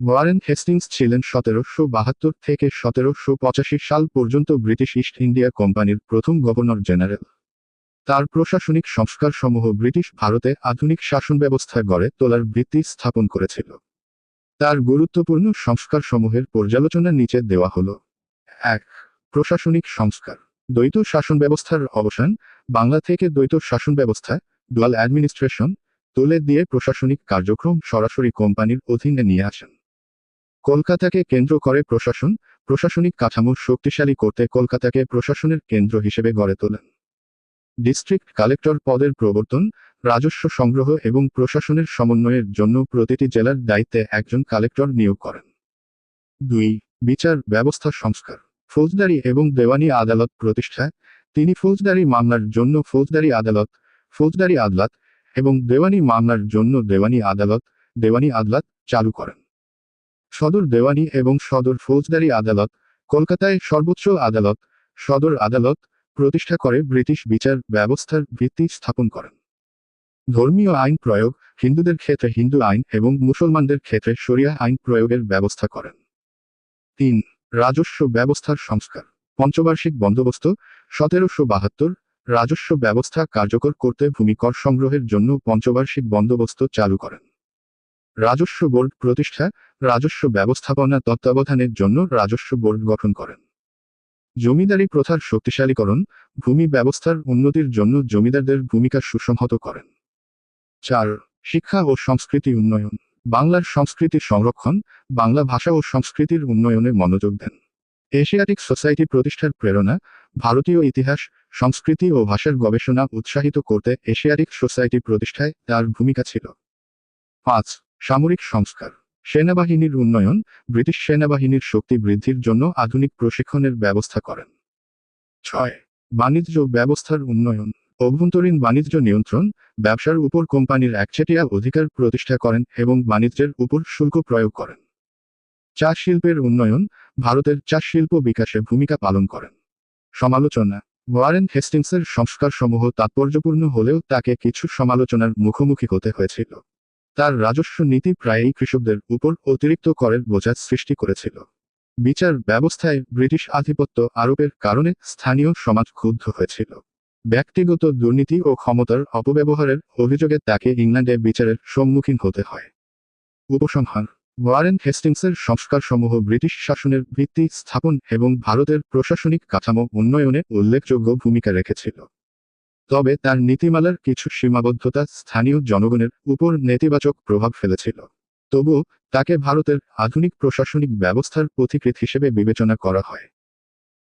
Warren Hastings ছিলেন সতেরোশো বাহাত্তর থেকে সতেরোশো পঁচাশি সাল পর্যন্ত ব্রিটিশ ইস্ট ইন্ডিয়া কোম্পানির প্রথম গভর্নর জেনারেল। তার প্রশাসনিক সংস্কারসমূহ ব্রিটিশ ভারতে আধুনিক শাসন ব্যবস্থা গড়ে তোলার ভিত্তি স্থাপন করেছিল। তার গুরুত্বপূর্ণ সংস্কারসমূহের পর্যালোচনা নিচে দেওয়া হল এক, প্রশাসনিক সংস্কার। দ্বৈত শাসন ব্যবস্থার অবসান, বাংলা থেকে দ্বৈত শাসন ব্যবস্থা ডুয়াল অ্যাডমিনিস্ট্রেশন তুলে দিয়ে প্রশাসনিক কার্যক্রম সরাসরি কোম্পানির অধীনে নিয়ে আসেন। কলকাতাকে কেন্দ্র করে প্রশাসন, প্রশাসনিক কাঠামো শক্তিশালী করতে কলকাতাকে প্রশাসনের কেন্দ্র হিসেবে গড়ে তোলেন। ডিস্ট্রিক্ট কালেক্টর পদের প্রবর্তন, রাজস্ব সংগ্রহ এবং প্রশাসনের সমন্বয়ের জন্য প্রতিটি জেলার দায়িত্বে একজন কালেক্টর নিয়োগ করেন। দুই, বিচার ব্যবস্থা সংস্কার। ফৌজদারি এবং দেওয়ানি আদালত প্রতিষ্ঠা, তিনি ফৌজদারি মামলার জন্য ফৌজদারি আদালত ফৌজদারি আদালত এবং দেওয়ানি মামলার জন্য দেওয়ানি আদালত দেওয়ানি আদালত চালু করেন। সদর দেওয়ানি এবং সদর ফৌজদারি আদালত, কলকাতায় সর্বোচ্চ আদালত, সদর আদালত প্রতিষ্ঠা করে ব্রিটিশ বিচার ব্যবস্থার ভিত্তি স্থাপন করেন। ধর্মীয় আইন প্রয়োগ হিন্দুদের ক্ষেত্রে হিন্দু আইন এবং মুসলমানদের ক্ষেত্রে শরিয়া আইন প্রয়োগের ব্যবস্থা করেন। তিন, রাজস্ব ব্যবস্থার সংস্কার। পঞ্চবার্ষিক বন্দোবস্ত, সতেরোশো বাহাত্তর, রাজস্ব ব্যবস্থা কার্যকর করতে ভূমিকর সংগ্রহের জন্য পঞ্চবার্ষিক বন্দোবস্ত চালু করেন। রাজস্ব বোর্ড প্রতিষ্ঠা, রাজস্ব ব্যবস্থাপনা তত্ত্বাবধানের জন্য রাজস্ব বোর্ড গঠন করেন। জমিদারি প্রথার শক্তিশালীকরণ, ভূমি ব্যবস্থার উন্নতির জন্য জমিদারদের ভূমিকা সুসংহত করেন। চার, শিক্ষা ও সংস্কৃতি উন্নয়ন। বাংলার সংস্কৃতি সংরক্ষণ, বাংলা ভাষা ও সংস্কৃতির উন্নয়নে মনোযোগ দেন। এশিয়াটিক সোসাইটি প্রতিষ্ঠার প্রেরণা, ভারতীয় ইতিহাস, সংস্কৃতি ও ভাষার গবেষণা উৎসাহিত করতে এশিয়াটিক সোসাইটি প্রতিষ্ঠায় তার ভূমিকা ছিল। পাঁচ সামরিক সংস্কার, সেনাবাহিনীর উন্নয়ন, ব্রিটিশ সেনাবাহিনীর শক্তি বৃদ্ধির জন্য আধুনিক প্রশিক্ষণের ব্যবস্থা করেন। ছয়, বাণিজ্য ব্যবস্থার উন্নয়ন, অভ্যন্তরীণ বাণিজ্য নিয়ন্ত্রণ, ব্যবসার উপর কোম্পানির একচেটিয়া অধিকার প্রতিষ্ঠা করেন এবং বাণিজ্যের উপর শুল্ক প্রয়োগ করেন। চা শিল্পের উন্নয়ন, ভারতের চা শিল্প বিকাশে ভূমিকা পালন করেন। সমালোচনা, ওয়ারেন হেস্টিংসের সংস্কারসমূহ তাৎপর্যপূর্ণ হলেও তাকে কিছু সমালোচনার মুখোমুখি হতে হয়েছিল। তার রাজস্ব নীতি প্রায়ই কৃষকদের উপর অতিরিক্ত করের বোঝা সৃষ্টি করেছিল। বিচার ব্যবস্থায় ব্রিটিশ আধিপত্য আরোপের কারণে স্থানীয় সমাজ ক্ষুব্ধ হয়েছিল। ব্যক্তিগত দুর্নীতি ও ক্ষমতার অপব্যবহারের অভিযোগে তাকে ইংল্যান্ডে বিচারের সম্মুখীন হতে হয়। উপসংহার, ওয়ারেন হেস্টিংসের সংস্কারসমূহ ব্রিটিশ শাসনের ভিত্তি স্থাপন এবং ভারতের প্রশাসনিক কাঠামো উন্নয়নে উল্লেখযোগ্য ভূমিকা রেখেছিল। তবে তার নীতিমালার কিছু সীমাবদ্ধতা স্থানীয় জনগণের উপর নেতিবাচক প্রভাব ফেলেছিল। তবুও তাকে ভারতের আধুনিক প্রশাসনিক ব্যবস্থার পথিকৃৎ হিসেবে বিবেচনা করা হয়।